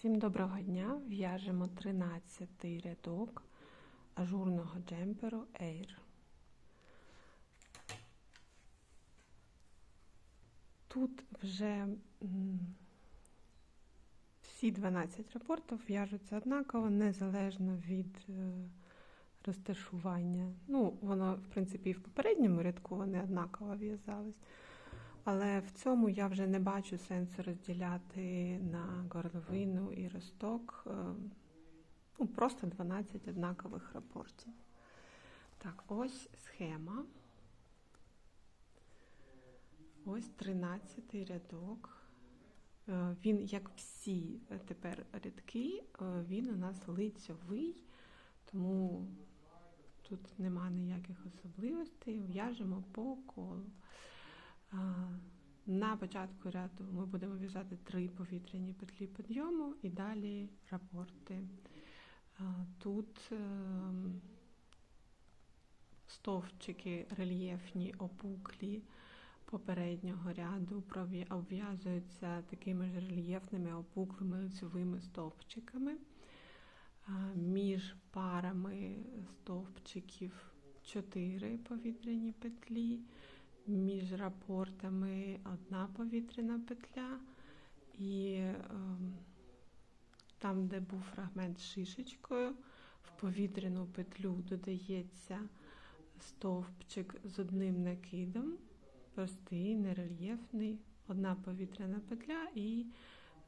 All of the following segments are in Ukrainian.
Всім доброго дня! В'яжемо 13 рядок ажурного джемперу Air. Тут вже всі 12 рапортів в'яжуться однаково, незалежно від е, розташування. Ну, воно, в принципі, і в попередньому рядку вони однаково в'язались. Але в цьому я вже не бачу сенсу розділяти на горловину і росток. Е, ну, Просто 12 однакових рапортів. Так, ось схема. Ось 13 рядок. Е, він, як всі тепер рядки, е, він у нас лицьовий, тому тут нема ніяких особливостей, в'яжемо по колу. На початку ряду ми будемо в'язати три повітряні петлі підйому і далі рапорти. Тут ем, стовпчики рельєфні, опуклі попереднього ряду обв'язуються такими ж рельєфними опуклими лицевими стовпчиками. Між парами стовпчиків 4 повітряні петлі між рапортами одна повітряна петля, і е, там, де був фрагмент шишечкою, в повітряну петлю додається стовпчик з одним накидом, простий, нерельєфний, одна повітряна петля і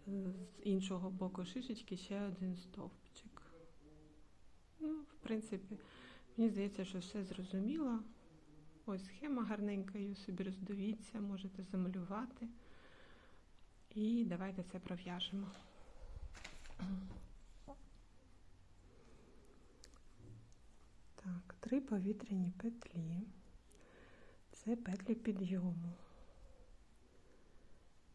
е, з іншого боку шишечки ще один стовпчик. Ну, В принципі, мені здається, що все зрозуміло. Ось схема гарненька, її собі роздивіться, можете замалювати. І давайте це пров'яжемо. Так, три повітряні петлі. Це петлі підйому.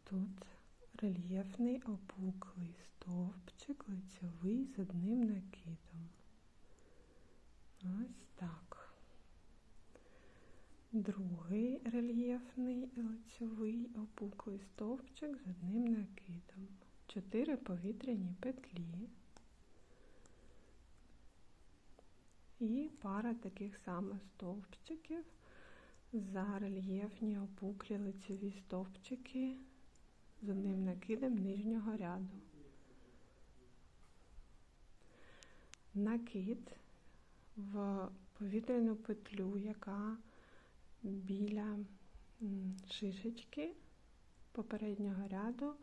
Тут рельєфний опуклий стовпчик лицьовий з одним накидом. Ось другий рельєфний лицьовий опуклий стовпчик з одним накидом, чотири повітряні петлі. І пара таких самих стовпчиків. За рельєфні опуклі лицьові стовпчики з одним накидом нижнього ряду. Накид в повітряну петлю, яка біля шишечки попереднього ряду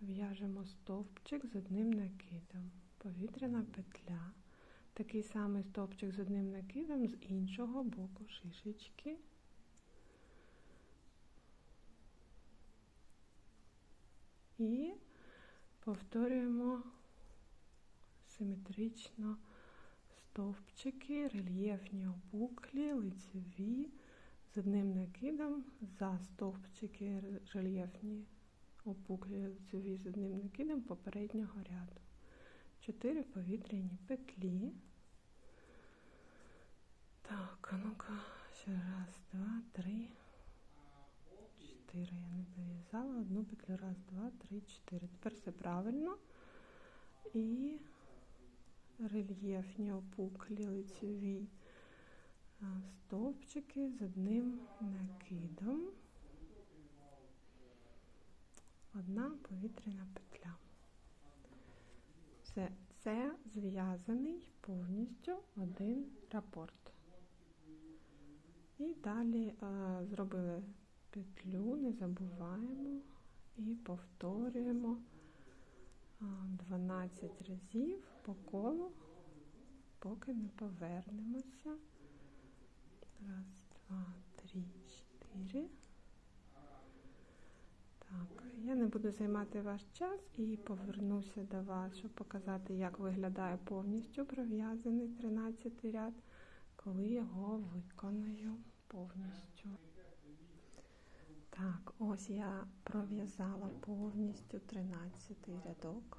в'яжемо стовпчик з одним накидом, повітряна петля, такий самий стовпчик з одним накидом з іншого боку шишечки. І повторюємо симетрично стовпчики, рельєфні опуклі, лицеві з одним накидом за стовпчики рельєфні опуклі лицеві з одним накидом попереднього ряду. Чотири повітряні петлі. Так, а ну-ка, ще раз, два, три, чотири. Я не дов'язала одну петлю. Раз, два, три, чотири. Тепер все правильно. І рельєфні опуклі лицеві стовпчики з одним накидом, одна повітряна петля. Все, це зв'язаний повністю один рапорт. І далі а, зробили петлю, не забуваємо і повторюємо 12 разів по колу, поки не повернемося. Раз, два, три, чотири. Так, я не буду займати ваш час і повернуся до вас, щоб показати, як виглядає повністю пров'язаний 13 ряд, коли його виконую повністю. Так, ось я пров'язала повністю 13 рядок.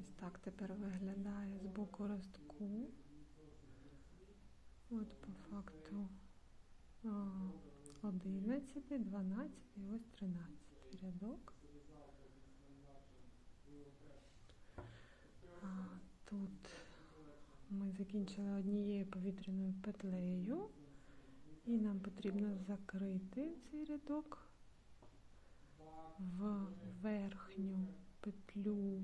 Ось так тепер виглядає з боку ростку. От по факту 11, 12 і ось 13 рядок. Тут ми закінчили однією повітряною петлею, і нам потрібно закрити цей рядок в верхню петлю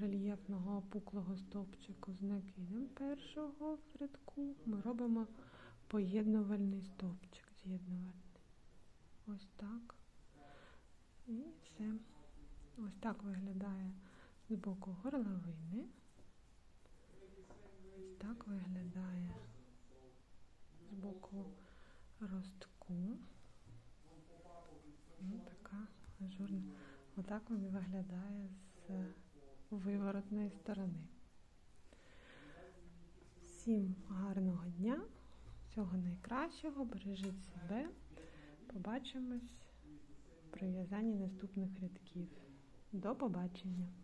рельєфного опуклого стовпчику з накидом першого в рядку. Ми робимо поєднувальний стовпчик з'єднувальний. Ось так. І все. Ось так виглядає з боку горловини. Ось так виглядає з боку ростку. Ну, така ажурна. Отак він виглядає з виворотної сторони. Всім гарного дня, всього найкращого, бережіть себе. Побачимось при в'язанні наступних рядків. До побачення!